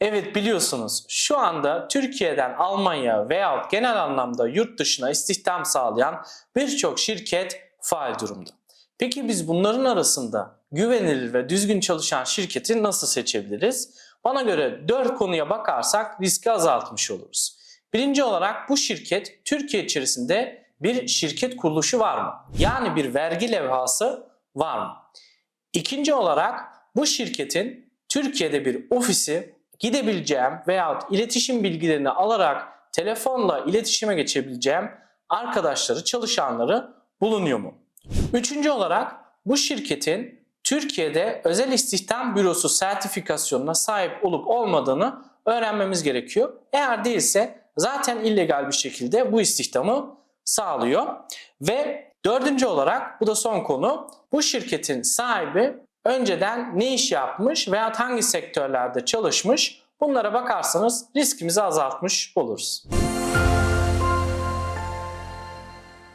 Evet biliyorsunuz şu anda Türkiye'den Almanya veyahut genel anlamda yurt dışına istihdam sağlayan birçok şirket faal durumda. Peki biz bunların arasında güvenilir ve düzgün çalışan şirketi nasıl seçebiliriz? Bana göre 4 konuya bakarsak riski azaltmış oluruz. Birinci olarak bu şirket Türkiye içerisinde bir şirket kuruluşu var mı? Yani bir vergi levhası var mı? İkinci olarak bu şirketin Türkiye'de bir ofisi gidebileceğim veyahut iletişim bilgilerini alarak telefonla iletişime geçebileceğim arkadaşları, çalışanları bulunuyor mu? Üçüncü olarak bu şirketin Türkiye'de özel istihdam bürosu sertifikasyonuna sahip olup olmadığını öğrenmemiz gerekiyor. Eğer değilse zaten illegal bir şekilde bu istihdamı sağlıyor. Ve dördüncü olarak bu da son konu bu şirketin sahibi önceden ne iş yapmış veya hangi sektörlerde çalışmış bunlara bakarsanız riskimizi azaltmış oluruz.